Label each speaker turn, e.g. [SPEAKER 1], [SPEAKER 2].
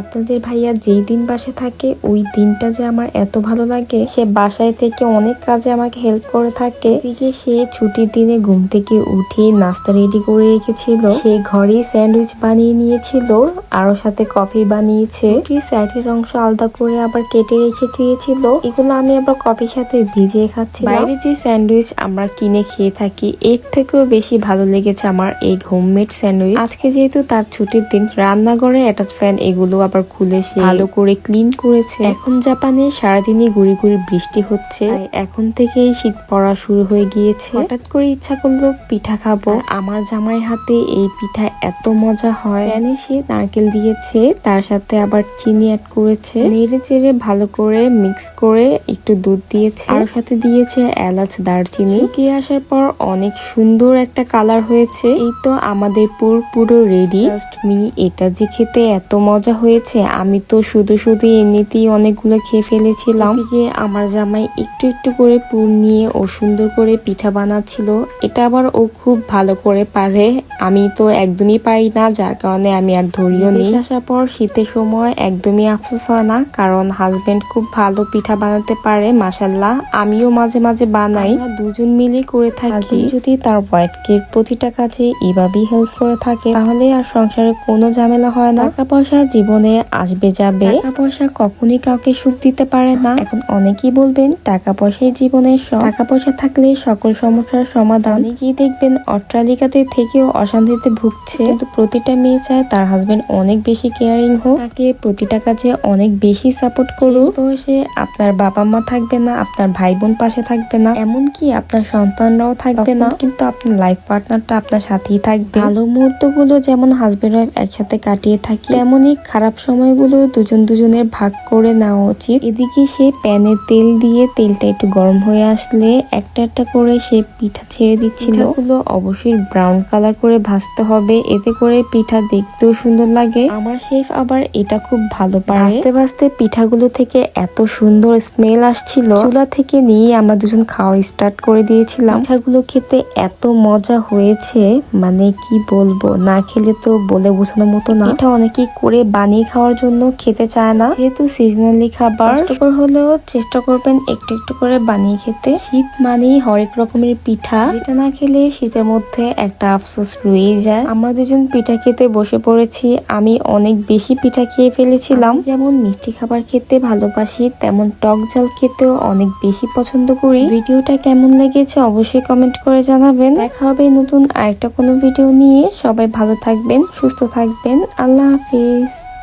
[SPEAKER 1] আপনাদের ভাইয়া যেই দিন বাসে থাকে, ওই দিনটা যে আমার এত ভালো লাগে, সে বাসায় থেকে অনেক কাজে আমাকে হেল্প করে থাকে। এদিকে সে ছুটির দিনে ঘুম থেকে উঠে নাস্তা রেডি করে রেখেছিল। সে ঘরেই স্যান্ডউইচ বানিয়ে নিয়েছিল আরও সাথে কফি বানিয়েছে। সাইডের অংশ আলাদা করে আবার কেটে রেখে দিয়েছিল। এগুলো আমি আবার কফির সাথে ভিজিয়ে খাচ্ছি বাইরে যে স্যান্ডউইচ আমরা কিনে খেয়ে থাকি, এর থেকেও বেশি ভালো লেগেছে আমার এই হোমমেড স্যান্ডউইচ আজকে যেহেতু তার ছুটির দিন, রান্নাঘরে অ্যাটাচ ফ্যান এগুলো আবার খুলে সে ভালো করে ক্লিন করেছে। এখন জাপানে সারাদিনই গুড়ি গুড়ি বৃষ্টি হচ্ছে। এখন থেকেই শীত পড়া শুরু হয়ে গিয়েছে। হঠাৎ করে ইচ্ছা করল পিঠা খাব। আমার জামাইয়ের হাতে এই পিঠা এত মজা হয়। প্যানে সে নারকেল দিয়েছে তার সাথে আবার চিনি অ্যাড করেছে। নেড়ে চেড়ে ভালো করে মিক্স করে একটু দুধ দিয়েছে। আর সাথে দিয়েছে এলাচ দারচিনি। শুকিয়ে আসার পর অনেক সুন্দর একটা কালার হয়েছে। এই তো আমাদের পুর পুরো রেডি জাস্ট মি এটা যে খেতে এত মজা হয়েছে। আমি তো শুধু শুধু এমনিতেই অনেকগুলো খেয়ে ফেলেছিলাম। এদিকে আমার জামাই একটু একটু করে পুর নিয়ে ও সুন্দর করে পিঠা বানাচ্ছিল। এটা আবার ও খুব ভালো করে পারে। আমি তো একদমই পারি না যার কারণে আমি আর ধরিও নেই। আসার পর শীতের সময় একদমই আফসোস হয় না কারণ হাজবেন্ড খুব ভালো পিঠা বানাতে পারে মাসাল্লাহ আমিও মাঝে মাঝে বানাই। দুজন মিলে করে থাকি। যদি তার ওয়াইফকে প্রতিটা কাজে এভাবেই হেল্প করে থাকে তাহলে আর সংসারে কোনো ঝামেলা হয় না। টাকা পয়সা জীবনে আসবে যাবে। টাকা পয়সা কখনই কাউকে সুখ দিতে পারে না। এখন অনেকেই বলবেন টাকা পয়সাই জীবনের সব টাকা পয়সা থাকলে সকল সমস্যার সমাধান। অনেকেই দেখবেন অট্টালিকাতে থেকেও অশান্তিতে ভুগছে। কিন্তু প্রতিটা মেয়ে চায় তার হাজবেন্ড অনেক বেশি কেয়ারিং হোক। তাকে প্রতিটা কাজে অনেক বেশি সাপোর্ট করুক। বয়সে আপনার বাবা মা থাকবে না আপনার ভাই বোন পাশে থাকবে না। এমনকি আপনার সন্তানরাও থাকবে না। কিন্তু আপনার লাইফ পার্টনারটা আপনার সাথেই থাকবে। ভালো মুহূর্তগুলো যেমন হাজবেন্ড ওয়াইফ একসাথে কাটিয়ে থাকি তেমনই খারাপ সময়গুলো দুজন দুজনের ভাগ করে নেওয়া উচিত। এদিকে সে প্যানে তেল দিয়ে তেলটা একটু গরম হয়ে আসলে একটা একটা করে সে পিঠা ছেড়ে দিচ্ছিল। পিঠাগুলো অবশ্যই ব্রাউন কালার করে ভাজতে হবে এতে করে পিঠা দেখতেও সুন্দর লাগে। আমার শেফ আবার এটা খুব ভালো পারে। ভাজতে ভাজতে পিঠাগুলো থেকে এত সুন্দর স্মেল আসছিল। চুলা থেকে নিয়ে আমরা দুজন খাওয়া স্টার্ট করে দিয়েছিলাম। পিঠাগুলো খেতে এত মজা হয়েছে মানে কি বলব? না খেলে তো বলে বোঝানোর মতো না। এটা অনেকেই করে বানিয়ে খাওয়ার জন্য খেতে চায় না। যেহেতু সিজনালি খাবার, কষ্টকর হলেও চেষ্টা করবেন একটু একটু করে বানিয়ে খেতে। শীত মানেই হরেক রকমের পিঠা। যেটা না খেলে শীতের মধ্যে একটা আফসোস রয়ে যায়। আমরা দুজন পিঠা খেতে বসে পড়েছি। আমি অনেক বেশি পিঠা খেয়ে ফেলেছিলাম। যেমন মিষ্টি খাবার খেতে ভালোবাসি, তেমন টক ঝাল খেতেও অনেক বেশি পছন্দ করি। ভিডিওটা কেমন লেগেছে অবশ্যই কমেন্ট করে জানাবেন। দেখা হবে নতুন আরেকটা কোনো ভিডিও নিয়ে। সবাই ভালো থাকবেন, সুস্থ থাকবেন। আল্লাহ হাফিজ।